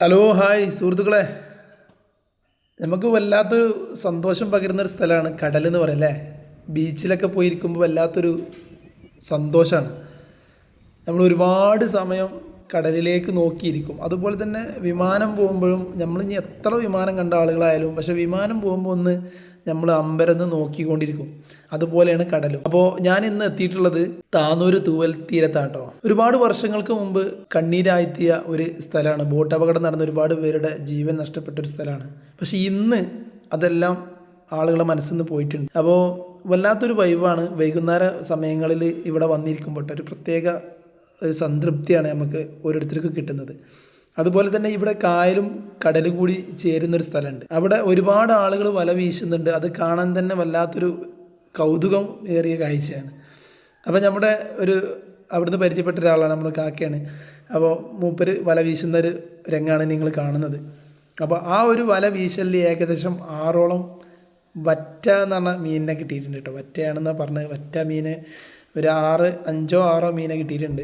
Hello hi സുഹൃത്തുക്കളെ. നമുക്ക് വല്ലാത്തൊരു സന്തോഷം പകരുന്ന ഒരു സ്ഥലമാണ് കടൽ എന്ന് പറയല്ലേ ബീച്ചിലൊക്കെ പോയിരിക്കുമ്പോൾ വല്ലാത്തൊരു സന്തോഷമാണ് നമ്മൾ ഒരുപാട് സമയം കടലിലേക്ക് നോക്കിയിരിക്കും. അതുപോലെ തന്നെ വിമാനം പോകുമ്പോഴും നമ്മൾ ഇനി എത്ര വിമാനം കണ്ട ആളുകളായാലും പക്ഷെ വിമാനം പോകുമ്പോൾ ഒന്ന് നമ്മൾ അമ്പരന്ന് നോക്കിക്കൊണ്ടിരിക്കും. അതുപോലെയാണ് കടലും. അപ്പോൾ ഞാൻ ഇന്ന് എത്തിയിട്ടുള്ളത് താനൂർ തൂവൽ തീരത്താട്ടോ. ഒരുപാട് വർഷങ്ങൾക്ക് മുമ്പ് കണ്ണീരായെത്തിയ ഒരു സ്ഥലമാണ്. ബോട്ട് അപകടം നടന്ന ഒരുപാട് പേരുടെ ജീവൻ നഷ്ടപ്പെട്ട ഒരു സ്ഥലമാണ്. പക്ഷേ ഇന്ന് അതെല്ലാം ആളുകളെ മനസ്സിൽ നിന്ന് പോയിട്ടുണ്ട്. അപ്പോൾ വല്ലാത്തൊരു വൈവാണ് വൈകുന്നേര സമയങ്ങളിൽ ഇവിടെ വന്നിരിക്കുമ്പോൾ ഒരു പ്രത്യേക ഒരു സംതൃപ്തിയാണ് നമുക്ക് ഓരോരുത്തർക്കും കിട്ടുന്നത്. അതുപോലെ തന്നെ ഇവിടെ കായലും കടലും കൂടി ചേരുന്നൊരു സ്ഥലമുണ്ട്. അവിടെ ഒരുപാട് ആളുകൾ വല വീശുന്നുണ്ട്. അത് കാണാൻ തന്നെ വല്ലാത്തൊരു കൗതുകം ഏറിയ കാഴ്ചയാണ്. അപ്പോൾ നമ്മുടെ ഒരു അവിടുന്ന് പരിചയപ്പെട്ട ഒരാളാണ് നമ്മൾ കാക്കയാണ്. അപ്പോൾ മൂപ്പര് വല വീശുന്ന ഒരു രംഗമാണ് നിങ്ങൾ കാണുന്നത്. അപ്പോൾ ആ ഒരു വല വീശലിൽ ഏകദേശം ആറോളം വറ്റ എന്ന് പറഞ്ഞ മീനിനെ കിട്ടിയിട്ടുണ്ട് കേട്ടോ. വറ്റയാണെന്ന് പറഞ്ഞ് വറ്റ മീന് ഒരു ആറ് അഞ്ചോ ആറോ മീനെ കിട്ടിയിട്ടുണ്ട്.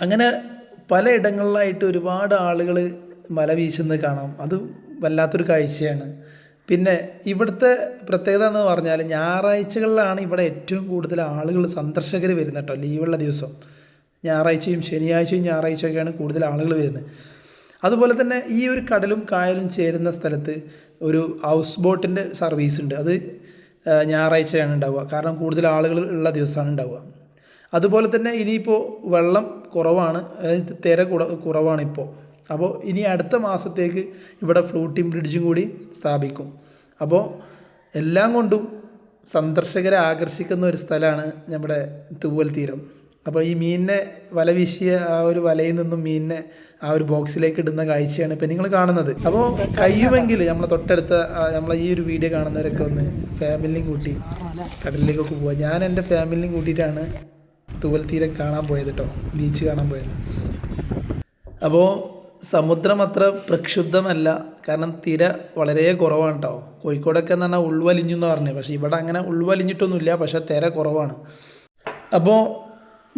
അങ്ങനെ പല പലയിടങ്ങളിലായിട്ട് ഒരുപാട് ആളുകൾ മല വീശുന്നത് കാണാം. അത് വല്ലാത്തൊരു കാഴ്ചയാണ്. പിന്നെ ഇവിടുത്തെ പ്രത്യേകത എന്ന് പറഞ്ഞാൽ ഞായറാഴ്ചകളിലാണ് ഇവിടെ ഏറ്റവും കൂടുതൽ ആളുകൾ സന്ദർശകർ വരുന്നത് കേട്ടോ ലീവുള്ള ദിവസം. ഞായറാഴ്ചയും ശനിയാഴ്ചയും ഞായറാഴ്ചയൊക്കെയാണ് കൂടുതൽ ആളുകൾ വരുന്നത്. അതുപോലെ തന്നെ ഈ ഒരു കടലും കായലും ചേരുന്ന സ്ഥലത്ത് ഒരു ഹൗസ് ബോട്ടിന്റെ സർവീസ് ഉണ്ട്. അത് ഞായറാഴ്ചയാണ് ഉണ്ടാവുക. കാരണം കൂടുതൽ ആളുകൾ ഉള്ള ദിവസമാണ് ഉണ്ടാവുക. അതുപോലെ തന്നെ ഇനിയിപ്പോൾ വെള്ളം കുറവാണ്. അതായത് തിര കുറ കുറവാണ് ഇപ്പോൾ. അപ്പോൾ ഇനി അടുത്ത മാസത്തേക്ക് ഇവിടെ ഫ്ലൂട്ടിംഗ് ബ്രിഡ്ജും കൂടി സ്ഥാപിക്കും. അപ്പോൾ എല്ലാം കൊണ്ടും സന്ദർശകരെ ആകർഷിക്കുന്ന ഒരു സ്ഥലമാണ് നമ്മുടെ തൂവൽ തീരം. അപ്പോൾ ഈ മീനിനെ വല വീശിയ ആ ഒരു വലയിൽ നിന്നും മീനിനെ ആ ഒരു ബോക്സിലേക്ക് ഇടുന്ന കാഴ്ചയാണ് ഇപ്പം നിങ്ങൾ കാണുന്നത്. അപ്പോൾ കഴിയുമെങ്കിൽ നമ്മളെ തൊട്ടടുത്ത നമ്മളെ ഈ ഒരു വീഡിയോ കാണുന്നവരൊക്കെ ഒന്ന് ഫാമിലിയും കൂട്ടി കടലിലേക്കൊക്കെ പോവുക. ഞാൻ എന്റെ ഫാമിലിയും കൂട്ടിയിട്ടാണ് തൂവൽ തീരം കാണാൻ പോയത് കേട്ടോ ബീച്ച് കാണാൻ പോയത്. അപ്പോൾ സമുദ്രം അത്ര പ്രക്ഷുബ്ധമല്ല. കാരണം തിര വളരെ കുറവാണ് കേട്ടോ കോഴിക്കോടൊക്കെ എന്ന് പറഞ്ഞാൽ ഉൾവലിഞ്ഞു എന്ന് പറഞ്ഞു. പക്ഷേ ഇവിടെ അങ്ങനെ ഉൾവലിഞ്ഞിട്ടൊന്നുമില്ല. പക്ഷേ തിര കുറവാണ്. അപ്പോൾ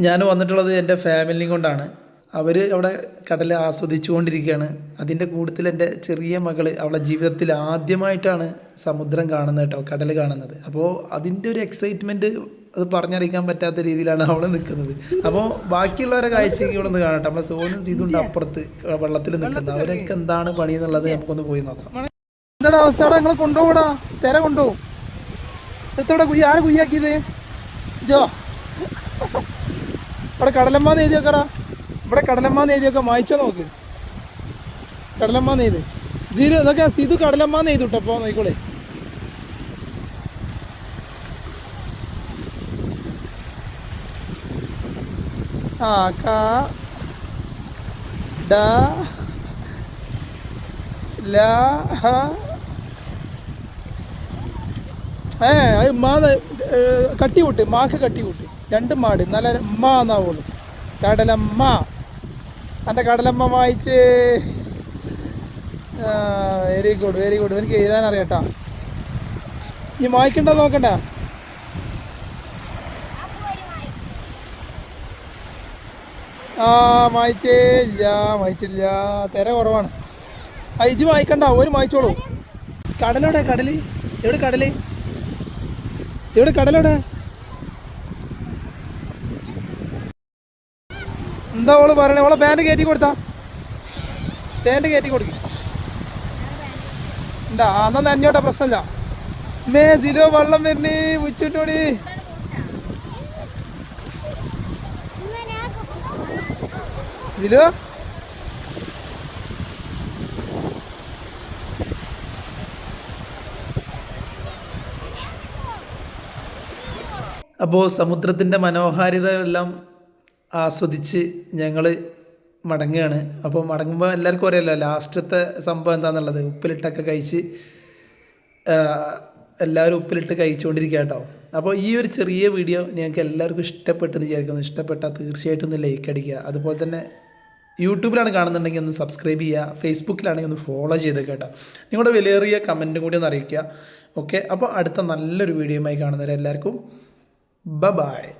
ഞാൻ വന്നിട്ടുള്ളത് എന്റെ ഫാമിലിയും കൊണ്ടാണ്. അവർ അവിടെ കടൽ ആസ്വദിച്ചു കൊണ്ടിരിക്കുകയാണ് അതിന്റെ കൂട്ടത്തിൽ എന്റെ ചെറിയ മകൾ അവളെ ജീവിതത്തിൽ ആദ്യമായിട്ടാണ് സമുദ്രം കാണുന്നത് കേട്ടോ. കടൽ കാണുന്നത്. അപ്പോൾ അതിന്റെ ഒരു എക്സൈറ്റ്മെന്റ് അത് പറഞ്ഞറിയിക്കാൻ പറ്റാത്ത രീതിയിലാണ് അവൾ നിൽക്കുന്നത് അപ്പോൾ ബാക്കിയുള്ളവരെ കാഴ്ചകളൊന്ന് കാണട്ടെ. നമ്മളെ സോനും ചെയ്തുകൊണ്ട് അപ്പുറത്ത് വെള്ളത്തിൽ നിൽക്കുന്നത്. അവരൊക്കെ എന്താണ് പണി എന്നുള്ളത് നമുക്കൊന്ന് പോയി നോക്കാം. എന്താടാ അവസ്ഥ? അവിടെ നിങ്ങൾ കൊണ്ടുപോകടാ തിര കൊണ്ടുപോകും എത്തോടെ കുയ്യ? ആരെ കുയ്യാക്കിയത്? ജോ. ഇവിടെ കടലമ്മ എഴുതി വെക്കടാ ഇവിടെ കടലമ്മ എഴുതി വെക്കാം വായിച്ചോ നോക്ക്. കടലമ്മ എഴുതി. ജീരോ ഇതൊക്കെ സിതു കടലമ്മ എഴുതി അപ്പോൾ നോക്കിക്കോളെ. ആ കാ ഡാ ലാ ഏ അത് മാന്ന് കട്ടി കൂട്ട് മാക്ക് കട്ടി കൂട്ട് രണ്ട് മാട് നല്ല ഉമ്മ എന്നാവുള്ളൂ കടലമ്മ. എന്റെ കടലമ്മ വായിച്ച് വെരി ഗുഡ് വെരി ഗുഡ് എനിക്ക് എഴുതാൻ അറിയാട്ടാ ഇനി വായിക്കണ്ട നോക്കണ്ട. ആ വായിച്ചേ ഇല്ല വായിച്ചില്ല തിര കുറവാണ്. ആ ഇജ് വായിക്കണ്ട ഒരു വായിച്ചോളൂ കടലോടെ കടൽ. എവിടെ കടൽ? എവിടെ കടലോടെ? എന്താ ഓൾ പറയണേ? ഓളെ പാന്റ് കയറ്റി കൊടുത്താ. പാന്റ് കയറ്റി കൊടുക്കും. ഉണ്ടാ എന്നാ നനഞ്ഞോട്ടെ പ്രശ്നമില്ല. മേ ജിലോ വെള്ളം വരണേ ഉച്ചിട്ടോടി. ജിലോ അപ്പോൾ സമുദ്രത്തിന്റെ മനോഹാരിത എല്ലാം ആസ്വദിച്ച് ഞങ്ങൾ മടങ്ങുകയാണ്. അപ്പോൾ മടങ്ങുമ്പോൾ എല്ലാവർക്കും അറിയാമല്ലോ ലാസ്റ്റത്തെ സംഭവം എന്താണെന്നുള്ളത് ഉപ്പിലിട്ടൊക്കെ കഴിച്ച് എല്ലാവരും ഉപ്പിലിട്ട് കഴിച്ചുകൊണ്ടിരിക്കുക കേട്ടോ അപ്പോൾ ഈ ഒരു ചെറിയ വീഡിയോ നിങ്ങൾക്ക് എല്ലാവർക്കും ഇഷ്ടപ്പെട്ടെന്ന് വിചാരിക്കുന്നു. ഇഷ്ടപ്പെട്ടാൽ തീർച്ചയായിട്ടും ഒന്ന് ലൈക്ക് അടിക്കുക. അതുപോലെ തന്നെ യൂട്യൂബിലാണ് കാണുന്നുണ്ടെങ്കിൽ ഒന്ന് സബ്സ്ക്രൈബ് ചെയ്യുക ഫേസ്ബുക്കിലാണെങ്കിൽ ഒന്ന് ഫോളോ ചെയ്ത് കേട്ടോ. നിങ്ങളുടെ വിലയേറിയ കമന്റും കൂടി ഒന്ന് അറിയിക്കുക. ഓക്കെ അപ്പോൾ അടുത്ത നല്ലൊരു വീഡിയോയുമായി കാണുന്നവരെ എല്ലാവർക്കും. ബ ബായ്